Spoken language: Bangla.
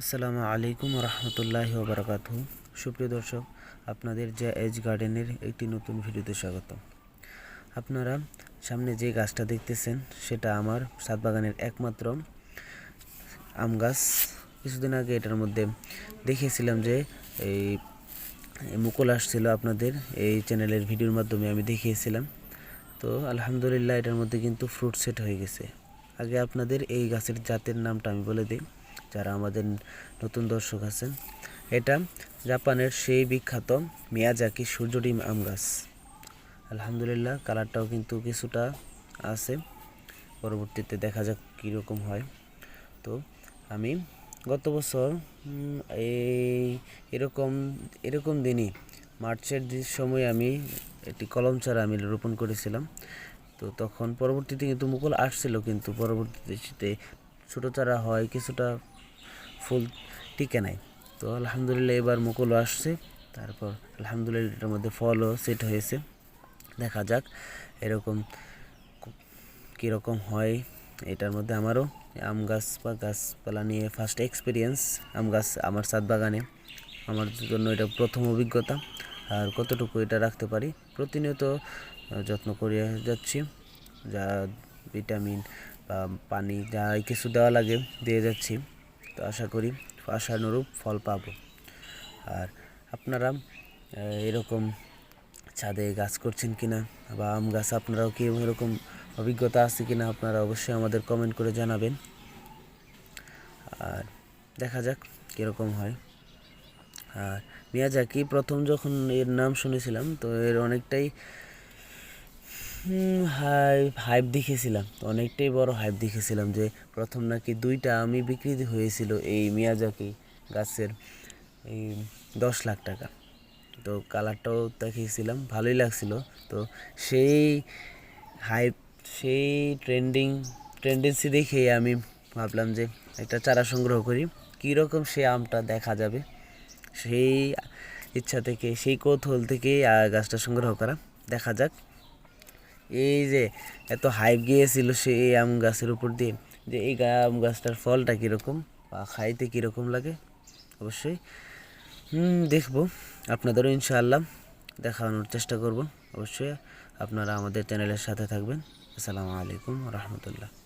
আসসালামু আলাইকুম রহমতুল্লাহি ওবরাকাত সুপ্রিয় দর্শক, আপনাদের যে এজ গার্ডেনের একটি নতুন ভিডিওতে স্বাগত আপনারা সামনে যে গাছটা দেখতেছেন, সেটা আমার সাত বাগানের একমাত্র আম গাছ। কিছুদিন আগে এটার মধ্যে দেখিয়েছিলাম যে এই এই মুকুল আসছিল আপনাদের এই চ্যানেলের ভিডিওর মাধ্যমে আমি দেখিয়েছিলাম। তো আলহামদুলিল্লাহ এটার মধ্যে কিন্তু ফ্রুট সেট হয়ে গেছে। আগে আপনাদের এই গাছের জাতের নামটা আমি বলে দিই। যারা আমাদের নতুন দর্শক আছেন, এটা জাপানের সেই বিখ্যাত মিয়াজাকি সূর্যডিম আম গাছ। আলহামদুলিল্লাহ, কালারটাও কিন্তু কিছুটা আছে। পরবর্তীতে দেখা যাক কীরকম হয়। তো আমি গত বছর এই এরকম এরকম দিনই মার্চের সময় আমি একটি কলম চারা আমি রোপণ করেছিলাম। তো তখন পরবর্তীতে কিন্তু মুকুল আসছিল, কিন্তু পরবর্তীতে ছোটো চারা হয়, কিছুটা ফুল টিকে নাই। তো আলহামদুলিল্লাহ এবার মুকুলও আসছে। তারপর আলহামদুলিল্লাহ এটার মধ্যে ফলও সেট হয়েছে। দেখা যাক এরকম কীরকম হয় এটার মধ্যে আমারও। আম গাছ বা গাছপালা নিয়ে ফার্স্ট এক্সপিরিয়েন্স আম গাছ আমার সাত বাগানে। আমার জন্য এটা প্রথম অভিজ্ঞতা। আর কতটুকু এটা রাখতে পারি? প্রতিনিয়ত যত্ন করে যাচ্ছি। যা ভিটামিন বা পানি, যা কিছু দেওয়া লাগে, দিয়ে যাচ্ছি। তো আশা করি আশানুরূপ ফল পাবো। আর আপনারা এরকম ছাদে গাছ করছেন কিনা বা আম গাছ, আপনারাও কি এরকম অভিজ্ঞতা আছে কিনা আপনারা অবশ্যই আমাদের কমেন্ট করে জানাবেন। আর দেখা যাক কীরকম হয়। আর মিয়াজাকি প্রথম যখন এর নাম শুনেছিলাম, তো এর অনেকটাই হাইপ হাইপ দেখেছিলাম। অনেকটাই বড় হাইপ দেখেছিলাম যে প্রথম নাকি দুইটা আমি বিক্রি হয়েছিল এই মিয়াজাকি গাছের, এই দশ লাখ টাকা। তো কালারটাও দেখিয়েছিলাম, ভালোই লাগছিল। তো সেই হাইপ সেই ট্রেন্ডিং টেন্ডেন্সি দেখেই আমি ভাবলাম যে একটা চারা সংগ্রহ করি। কীরকম সে আমটা দেখা যাবে? সেই ইচ্ছা থেকে, সেই কৌতূহল থেকেই গাছটা সংগ্রহ করা। দেখা যাক। এই যে এত হাইপ গিয়েছিল সে এই আম গাছের উপর দিয়ে, যে এই আম গাছটার ফলটা কীরকম, বা খাইতে কীরকম লাগে, অবশ্যই। দেখব। আপনাদেরও ইনশাআল্লাহ দেখানোর চেষ্টা করব। অবশ্যই আপনারা আমাদের চ্যানেলের সাথে থাকবেন। আসসালামু আলাইকুম রহমতুল্লাহ।